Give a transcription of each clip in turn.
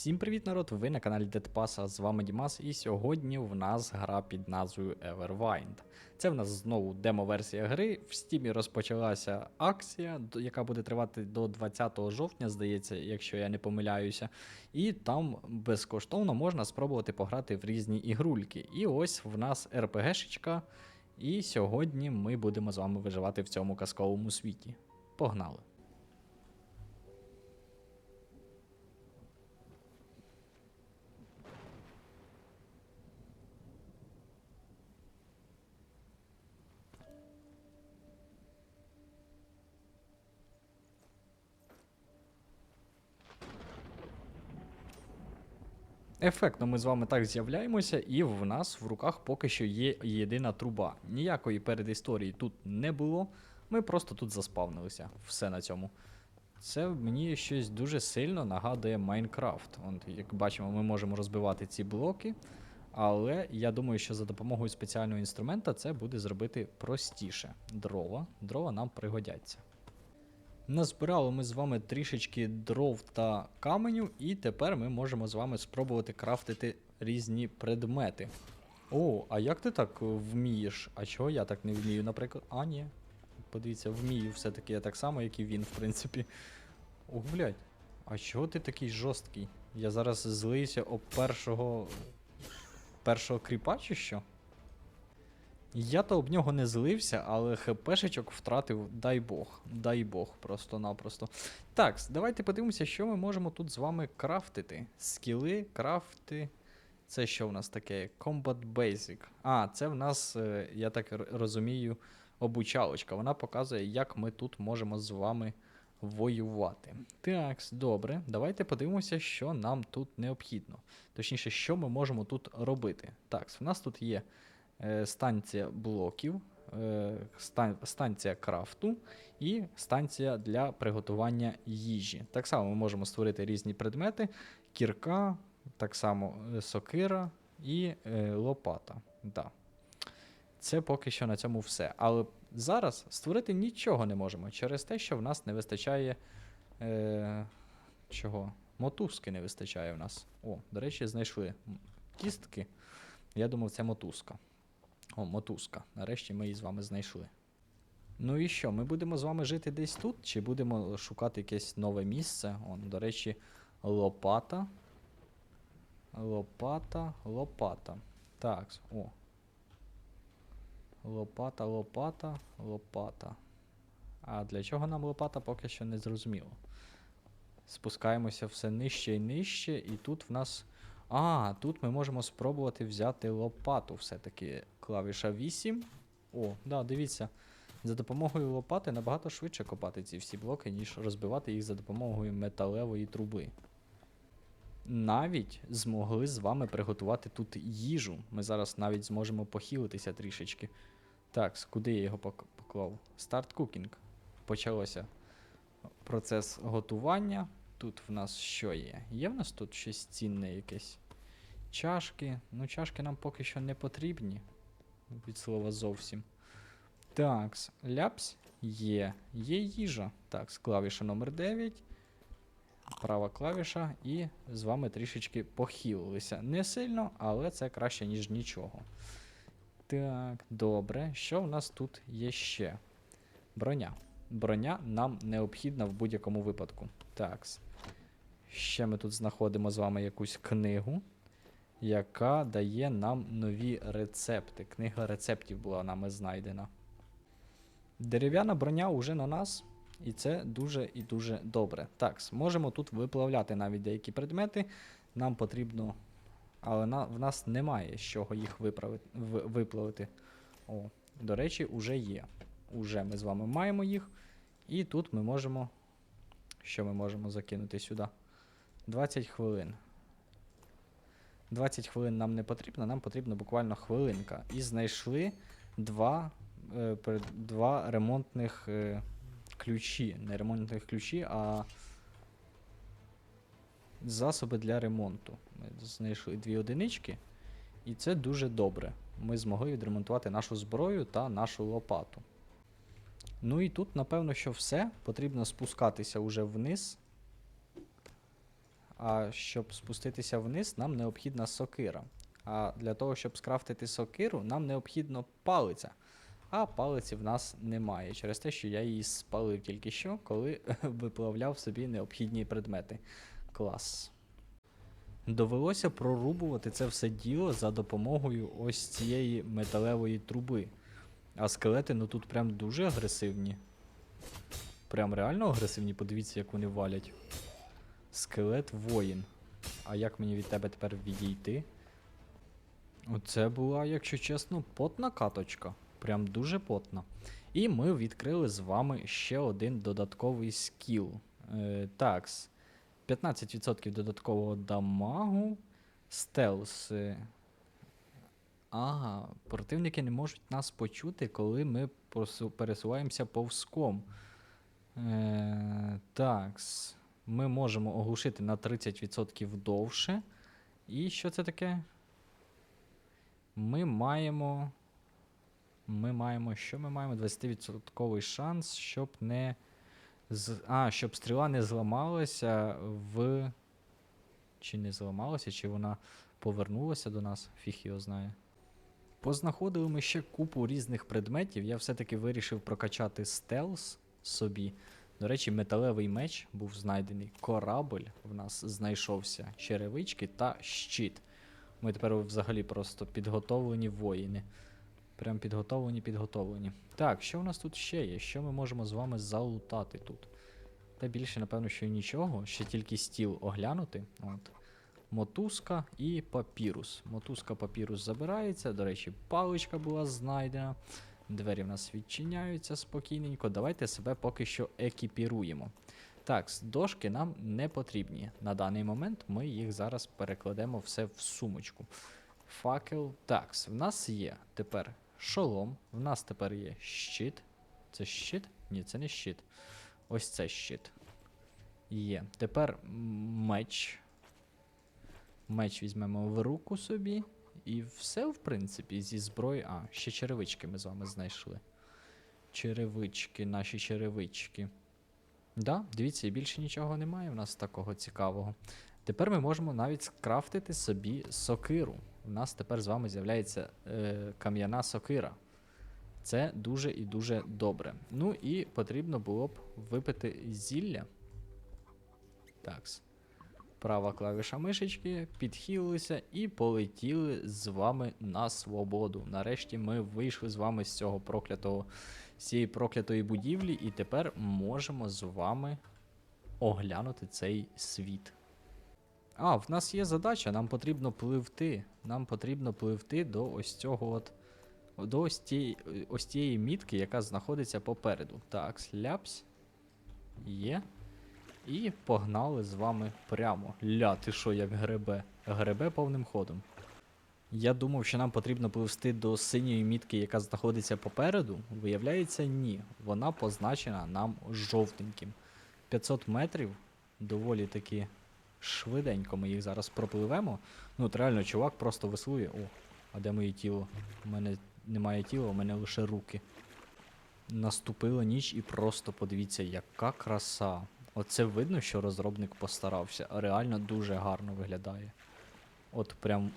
Всім привіт, народ! Ви на каналі Deadpass, а з вами Дімас, і сьогодні в нас гра під назвою Everwind. Це в нас знову демо-версія гри. В стімі розпочалася акція, яка буде тривати до 20 жовтня, здається, якщо я не помиляюся. І там безкоштовно можна спробувати пограти в різні ігрульки. І ось в нас РПГшечка. І сьогодні ми будемо з вами виживати в цьому казковому світі. Погнали! Ефектно ми з вами так з'являємося, і в нас в руках поки що є єдина труба. Ніякої передісторії тут не було. Ми просто тут заспавнилися. Все на цьому. Це мені щось дуже сильно нагадує Майнкрафт. От, як бачимо, ми можемо розбивати ці блоки. Але я думаю, що за допомогою спеціального інструмента це буде зробити простіше. Дрова. Дрова нам пригодяться. Назбирали ми з вами трішечки дров та каменю, і тепер ми можемо з вами спробувати крафтити різні предмети. О, а як ти так вмієш? А чого я так не вмію, наприклад? А, ні. Подивіться, вмію все-таки я так само, як і він, в принципі. О, блядь. А чого ти такий жорсткий? Я зараз злиюся об першого. першого кріпа чи що? Я то об нього не злився, але хпшечок втратив, дай Бог. Дай Бог, просто-напросто. Так, давайте подивимося, що ми можемо тут з вами крафтити. Скіли, крафти. Це що в нас таке? Combat Basic. А, це в нас, е, я так розумію, обучалочка. Вона показує, як ми тут можемо з вами воювати. Так, добре. Давайте подивимося, що нам тут необхідно. Точніше, що ми можемо тут робити. Так, в нас тут є станція блоків, е, станція крафту і станція для приготування їжі. Так само ми можемо створити різні предмети: кірка, так само е, сокира і е, лопата. Да. Це поки що на цьому все. Але зараз створити нічого не можемо через те, що в нас не вистачає. Е, чого? Мотузки не вистачає в нас. О, до речі, знайшли кістки. Я думав, це мотузка. О, мотузка. Нарешті ми її з вами знайшли. Ну і що, ми будемо з вами жити десь тут, чи будемо шукати якесь нове місце? Он, до речі, лопата. Лопата, лопата. Так, о. Лопата, лопата, лопата. А для чого нам лопата, поки що не зрозуміло. Спускаємося все нижче і нижче, і тут в нас. А, тут ми можемо спробувати взяти лопату все-таки. Клавіша 8. О, да, дивіться. За допомогою лопати набагато швидше копати ці всі блоки, ніж розбивати їх за допомогою металевої труби. Навіть змогли з вами приготувати тут їжу. Ми зараз навіть зможемо похилитися трішечки. Так, куди я його поклав? Старт кукінг. Почалося процес готування. Тут в нас що є? Є в нас тут щось цінне якесь? Чашки. Ну, чашки нам поки що не потрібні. Від слова зовсім. Так, ляпс є. Є їжа. Так, клавіша номер 9. Права клавіша, і з вами трішечки похилилися. Не сильно, але це краще, ніж нічого. Так, добре. Що в нас тут є ще? Броня. Броня нам необхідна в будь-якому випадку. Так. Ще ми тут знаходимо з вами якусь книгу, яка дає нам нові рецепти. Книга рецептів була нами знайдена. Дерев'яна броня уже на нас, і це дуже і дуже добре. Так, можемо тут виплавляти навіть деякі предмети. Нам потрібно. Але на, в нас немає з чого їх виправити, виплавити. О, до речі, уже є. Уже ми з вами маємо їх. І тут ми можемо. Що ми можемо закинути сюди? 20 хвилин. 20 хвилин нам не потрібно, нам потрібна буквально хвилинка. І знайшли два, е, два ремонтних е, ключі. Не ремонтних ключі, а засоби для ремонту. Ми знайшли дві одинички, і це дуже добре. Ми змогли відремонтувати нашу зброю та нашу лопату. Ну і тут, напевно, що все. Потрібно спускатися уже вниз. А щоб спуститися вниз, нам необхідна сокира. А для того, щоб скрафтити сокиру, нам необхідно палиця. А палиці в нас немає, через те, що я її спалив тільки що, коли виплавляв собі необхідні предмети. Клас. Довелося прорубувати це все діло за допомогою ось цієї металевої труби. А скелети, ну тут прям дуже агресивні. Прям реально агресивні, подивіться, як вони валять. Скелет воїн. А як мені від тебе тепер відійти? Оце була, якщо чесно, потна каточка. Прям дуже потна. І ми відкрили з вами ще один додатковий скіл. Е, такс. 15% додаткового дамагу. Стелс. е, Ага, противники не можуть нас почути, коли ми пересуваємося повзком. Е, такс. Ми можемо оглушити на 30% довше. І що це таке? Ми маємо. Ми маємо. Що ми маємо? 20% шанс, щоб не. З... А, щоб стріла не зламалася в. Чи не зламалася, чи вона повернулася до нас, фіг його знає. Познаходили ми ще купу різних предметів. Я все-таки вирішив прокачати стелс собі. До речі, металевий меч був знайдений. Корабль в нас знайшовся, черевички та щит. Ми тепер взагалі просто підготовлені воїни. Прям підготовлені, підготовлені. Так, що в нас тут ще є? Що ми можемо з вами залутати тут? Та більше, напевно, що нічого, ще тільки стіл оглянути. От. Мотузка і папірус. Мотузка папірус забирається. До речі, паличка була знайдена. Двері в нас відчиняються спокійненько. Давайте себе поки що екіпіруємо. Так, дошки нам не потрібні. На даний момент ми їх зараз перекладемо все в сумочку. Факел. Так, в нас є тепер шолом, в нас тепер є щит. Це щит? Ні, це не щит. Ось це щит. Є. Тепер меч. Меч візьмемо в руку собі. І все, в принципі, зі зброї. А, ще черевички ми з вами знайшли. Черевички, наші черевички. Да, дивіться, і більше нічого немає в нас такого цікавого. Тепер ми можемо навіть скрафтити собі сокиру. У нас тепер з вами з'являється е, кам'яна сокира. Це дуже і дуже добре. Ну і потрібно було б випити зілля. Такс. Права клавіша мишечки, підхилилися і полетіли з вами на свободу. Нарешті ми вийшли з вами з цього проклятого, з цієї проклятої будівлі, і тепер можемо з вами оглянути цей світ. А, в нас є задача, нам потрібно пливти. Нам потрібно пливти до ось цього от. До ось тієї, ось тієї мітки, яка знаходиться попереду. Так, сляпсь. Є. І погнали з вами прямо. Ля, ти що, як гребе? Гребе повним ходом. Я думав, що нам потрібно пливсти до синьої мітки, яка знаходиться попереду. Виявляється, ні. Вона позначена нам жовтеньким. 500 метрів доволі таки швиденько ми їх зараз пропливемо. Ну, от реально, чувак просто веслує. О, а де моє тіло? У мене немає тіла, у мене лише руки. Наступила ніч і просто подивіться, яка краса. Оце видно, що розробник постарався. Реально дуже гарно виглядає. От прям,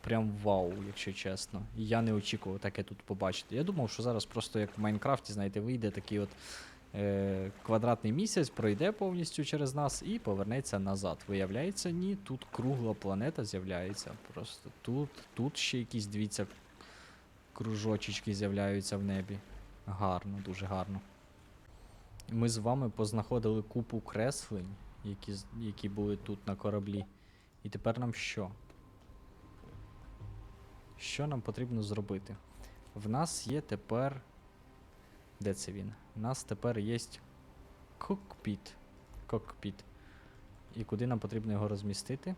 прям вау, якщо чесно. Я не очікував таке тут побачити. Я думав, що зараз просто як в Майнкрафті, знаєте, вийде такий от е, квадратний місяць, пройде повністю через нас і повернеться назад. Виявляється, ні, тут кругла планета з'являється. Просто тут, тут ще якісь, дивіться, кружочечки з'являються в небі. Гарно, дуже гарно. Ми з вами познаходили купу креслень, які, які були тут на кораблі. І тепер нам що? Що нам потрібно зробити? В нас є тепер. Де це він? У нас тепер є кокпіт. Кокпіт. І куди нам потрібно його розмістити?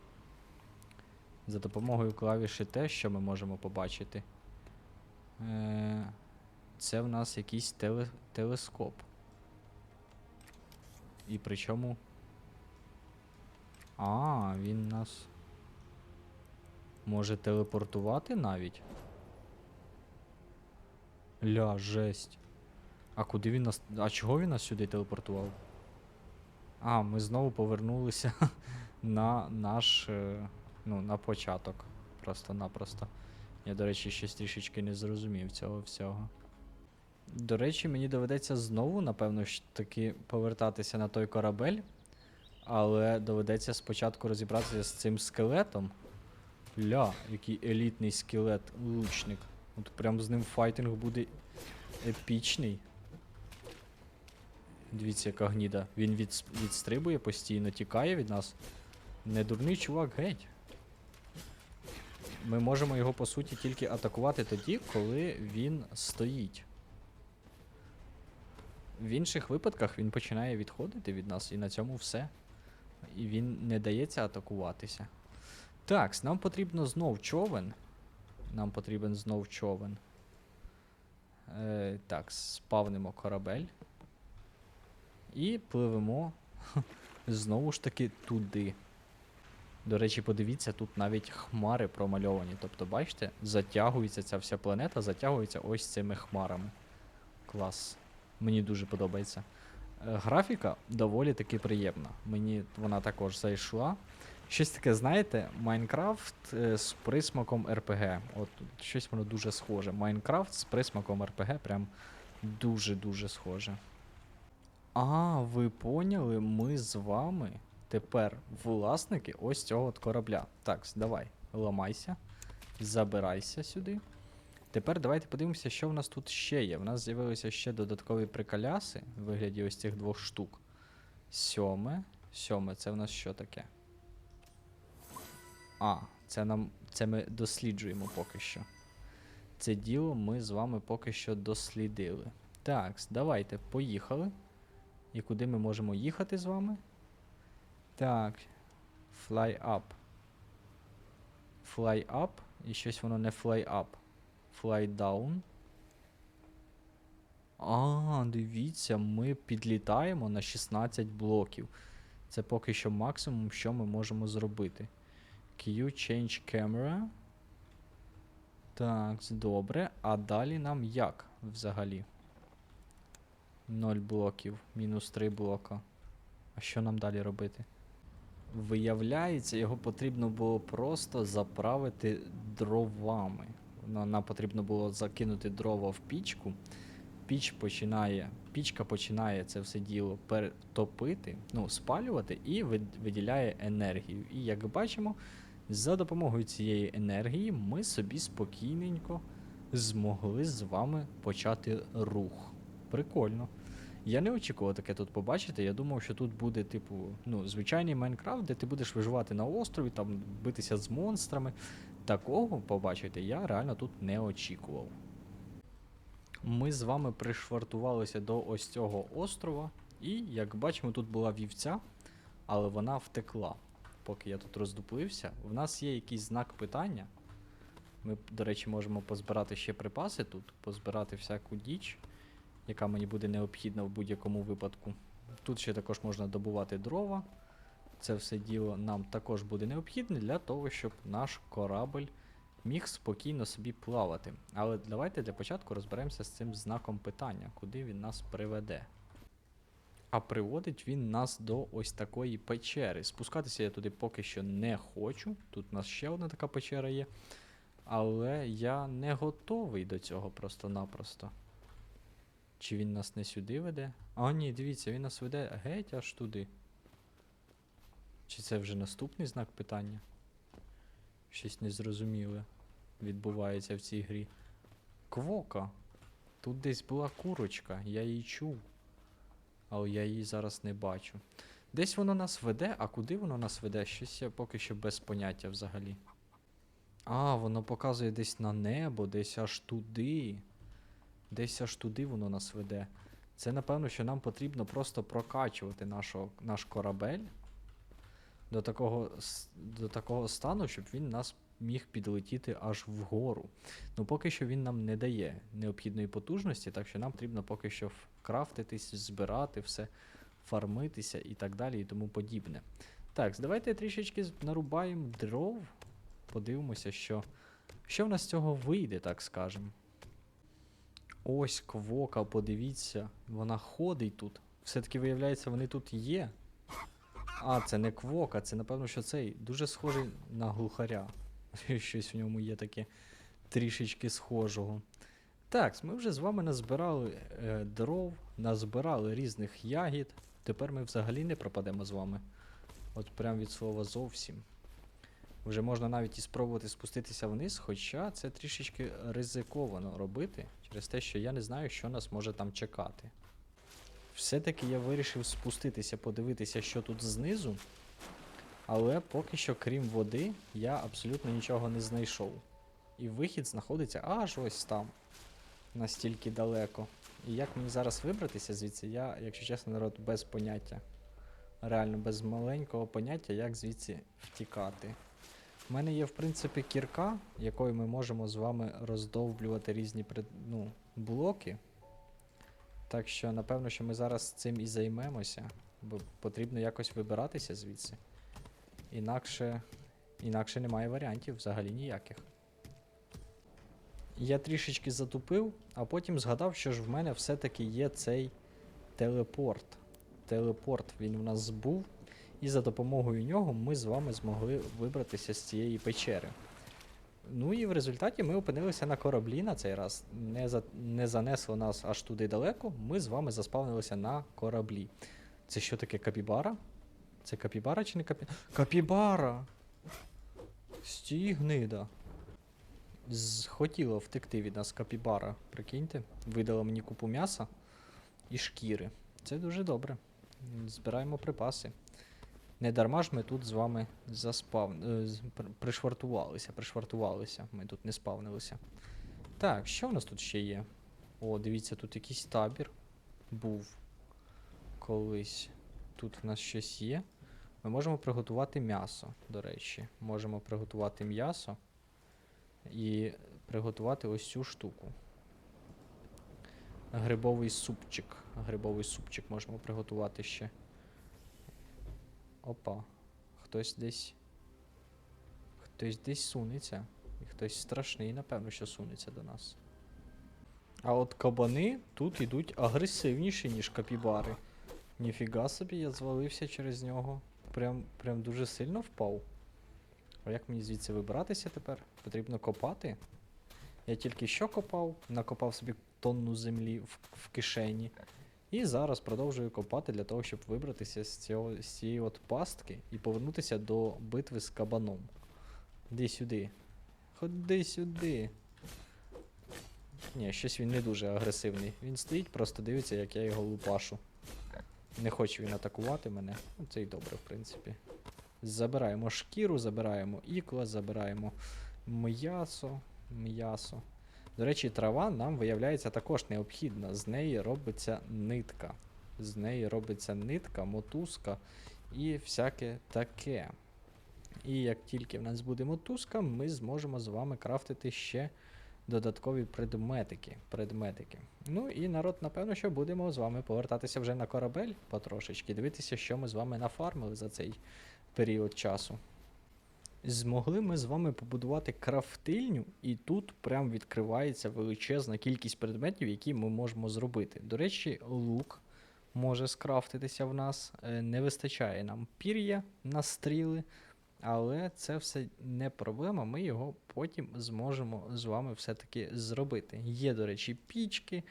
За допомогою клавіші Т, що ми можемо побачити. Е, це в нас якийсь теле, телескоп. І причому. А, він нас. Може телепортувати навіть? Ля, жесть. А куди він нас. А чого він нас сюди телепортував? А, ми знову повернулися на наш. е, Ну, на початок. Просто-напросто. Я, до речі, щось трішечки не зрозумів цього всього. До речі, мені доведеться знову, напевно, ж таки повертатися на той корабель. Але доведеться спочатку розібратися з цим скелетом. Ля, який елітний скелет, лучник. От прям з ним файтинг буде епічний. Дивіться, яка гніда. Він від, відстрибує постійно, тікає від нас. Не дурний чувак, геть. Ми можемо його, по суті, тільки атакувати тоді, коли він стоїть. В інших випадках він починає відходити від нас, і на цьому все. І він не дається атакуватися. Так, нам потрібно знов човен. Нам потрібен знов човен. Е, так, спавнимо корабель. І пливемо знову ж таки туди. До речі, подивіться, тут навіть хмари промальовані. Тобто, бачите, затягується ця вся планета, затягується ось цими хмарами. Клас. Мені дуже подобається. Е, Графіка доволі таки приємна. Мені вона також зайшла. Щось таке, знаєте, Майнкрафт е, з присмаком РПГ. От щось воно дуже схоже. Майнкрафт з присмаком РПГ прям дуже-дуже схоже. А, ви поняли, ми з вами тепер власники ось цього от корабля. Так, давай, ламайся, забирайся сюди. Тепер давайте подивимося, що в нас тут ще є. В нас з'явилися ще додаткові приколяси в вигляді ось цих двох штук. Сьоме. Сьоме, це в нас що таке? А, це нам. Це ми досліджуємо поки що. Це діло ми з вами поки що дослідили. Так, давайте, поїхали. І куди ми можемо їхати з вами? Так. Fly up. Fly up. І щось воно не fly up. Fly down. А, дивіться, ми підлітаємо на 16 блоків. Це поки що максимум, що ми можемо зробити. Q change camera. Так, добре. А далі нам як взагалі? 0 блоків, мінус 3 блока. А що нам далі робити? Виявляється, його потрібно було просто заправити дровами. На- Нам потрібно було закинути дрова в пічку. Піч починає, пічка починає це все діло перетопити, ну, спалювати і виділяє енергію. І як бачимо, за допомогою цієї енергії ми собі спокійненько змогли з вами почати рух. Прикольно. Я не очікував таке тут побачити. Я думав, що тут буде, типу, ну, звичайний Майнкрафт, де ти будеш виживати на острові, там битися з монстрами. Такого побачити я реально тут не очікував. Ми з вами пришвартувалися до ось цього острова, і, як бачимо, тут була вівця, але вона втекла. Поки я тут роздуплився, в нас є якийсь знак питання. Ми, до речі, можемо позбирати ще припаси тут, позбирати всяку діч, яка мені буде необхідна в будь-якому випадку. Тут ще також можна добувати дрова. Це все діло нам також буде необхідне для того, щоб наш корабль міг спокійно собі плавати. Але давайте для початку розберемося з цим знаком питання, куди він нас приведе. А приводить він нас до ось такої печери. Спускатися я туди поки що не хочу. Тут у нас ще одна така печера є. Але я не готовий до цього просто-напросто. Чи він нас не сюди веде? А, ні, дивіться, він нас веде геть аж туди. Чи це вже наступний знак питання? Щось незрозуміле відбувається в цій грі. Квока. Тут десь була курочка, я її чув. Але я її зараз не бачу. Десь воно нас веде, а куди воно нас веде? Щось я поки що без поняття взагалі. А, воно показує десь на небо, десь аж туди. Десь аж туди воно нас веде. Це напевно, що нам потрібно просто прокачувати нашого, наш корабель до такого, до такого стану, щоб він нас міг підлетіти аж вгору. Ну, поки що він нам не дає необхідної потужності, так що нам потрібно поки що крафтитись, збирати все, фармитися і так далі, і тому подібне. Так, давайте трішечки нарубаємо дров. Подивимося, що, що в нас з цього вийде, так скажемо. Ось квока, подивіться, вона ходить тут. Все-таки виявляється, вони тут є. А, це не квока, це напевно, що цей дуже схожий на глухаря. Щось в ньому є таке трішечки схожого. Так, ми вже з вами назбирали е, дров, назбирали різних ягід. Тепер ми взагалі не пропадемо з вами. От прям від слова зовсім. Вже можна навіть і спробувати спуститися вниз, хоча це трішечки ризиковано робити через те, що я не знаю, що нас може там чекати. Все-таки я вирішив спуститися, подивитися, що тут знизу. Але поки що, крім води, я абсолютно нічого не знайшов. І вихід знаходиться аж ось там. Настільки далеко. І як мені зараз вибратися звідси, я, якщо чесно, народ, без поняття. Реально, без маленького поняття, як звідси втікати. У мене є, в принципі, кірка, якою ми можемо з вами роздовблювати різні ну, блоки. Так що, напевно, що ми зараз цим і займемося, бо потрібно якось вибиратися звідси. Інакше, інакше немає варіантів взагалі ніяких. Я трішечки затупив, а потім згадав, що ж в мене все-таки є цей телепорт. Телепорт він в нас був, і за допомогою нього ми з вами змогли вибратися з цієї печери. Ну і в результаті ми опинилися на кораблі на цей раз. Не, за, не занесло нас аж туди далеко. Ми з вами заспавнилися на кораблі. Це що таке капібара? Це капібара чи не капібара? Капібара! Стій гнида. Хотіла втекти від нас капібара, прикиньте. Видала мені купу м'яса і шкіри. Це дуже добре. Збираємо припаси. Не дарма ж ми тут з вами заспав... е, пришвартувалися, пришвартувалися. Ми тут не спавнилися. Так, що в нас тут ще є? О, дивіться, тут якийсь табір був колись. Тут в нас щось є. Ми можемо приготувати м'ясо, до речі. Можемо приготувати м'ясо і приготувати ось цю штуку. Грибовий супчик. Грибовий супчик можемо приготувати ще. Опа. Хтось десь. Хтось десь сунеться. І хтось страшний, напевно, що сунеться до нас. А от кабани тут ідуть агресивніші, ніж капібари. Ніфіга собі, я звалився через нього. Прям, прям дуже сильно впав. А як мені звідси вибратися тепер? Потрібно копати. Я тільки що копав, накопав собі тонну землі в, в кишені. І зараз продовжую копати для того, щоб вибратися з, цього, з цієї от пастки і повернутися до битви з кабаном. Іди сюди. Ходи сюди. Ні, щось він не дуже агресивний. Він стоїть, просто дивиться, як я його лупашу. Не хоче він атакувати мене. Ну, це й добре, в принципі. Забираємо шкіру, забираємо ікла, забираємо м'ясо. М'ясо. До речі, трава нам виявляється також необхідна. З неї робиться нитка. З неї робиться нитка, мотузка і всяке таке. І як тільки в нас буде мотузка, ми зможемо з вами крафтити ще додаткові предметики. предметики. Ну і народ, напевно, що будемо з вами повертатися вже на корабель потрошечки, дивитися, що ми з вами нафармили за цей період часу. Змогли ми з вами побудувати крафтильню, і тут прям відкривається величезна кількість предметів, які ми можемо зробити. До речі, лук може скрафтитися в нас. Е, Не вистачає нам пір'я на стріли, але це все не проблема. Ми його потім зможемо з вами все-таки зробити. Є, до речі, пічки,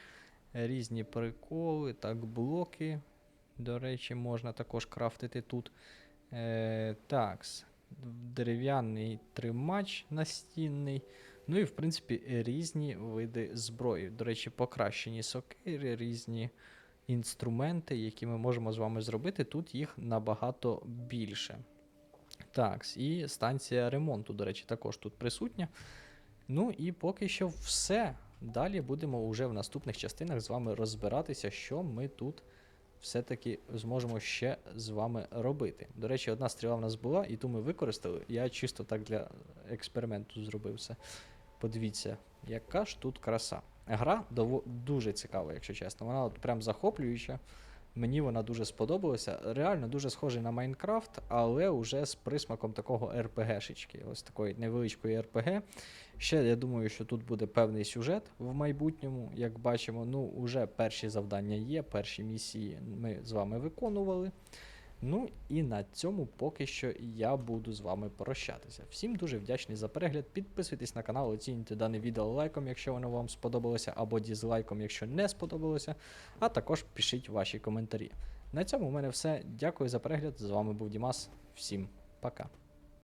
різні приколи, так, блоки. До речі, можна також крафтити тут. Е, такс дерев'яний тримач настінний. Ну і, в принципі, різні види зброї. До речі, покращені сокири, різні інструменти, які ми можемо з вами зробити. Тут їх набагато більше. Так, і станція ремонту, до речі, також тут присутня. Ну і поки що все. Далі будемо вже в наступних частинах з вами розбиратися, що ми тут все-таки зможемо ще з вами робити. До речі, одна стріла в нас була, і ту ми використали. Я чисто так для експерименту зробив це. Подивіться, яка ж тут краса. Гра дов... дуже цікава, якщо чесно. Вона от прям захоплююча. Мені вона дуже сподобалася. Реально дуже схожий на Майнкрафт, але вже з присмаком такого РПГшечки. Ось такої невеличкої РПГ. Ще я думаю, що тут буде певний сюжет в майбутньому. Як бачимо, ну уже перші завдання є, перші місії ми з вами виконували. Ну і на цьому поки що я буду з вами прощатися. Всім дуже вдячний за перегляд. Підписуйтесь на канал, оцінюйте дане відео лайком, якщо воно вам сподобалося, або дізлайком, якщо не сподобалося. А також пишіть ваші коментарі. На цьому у мене все. Дякую за перегляд. З вами був Дімас. Всім пока.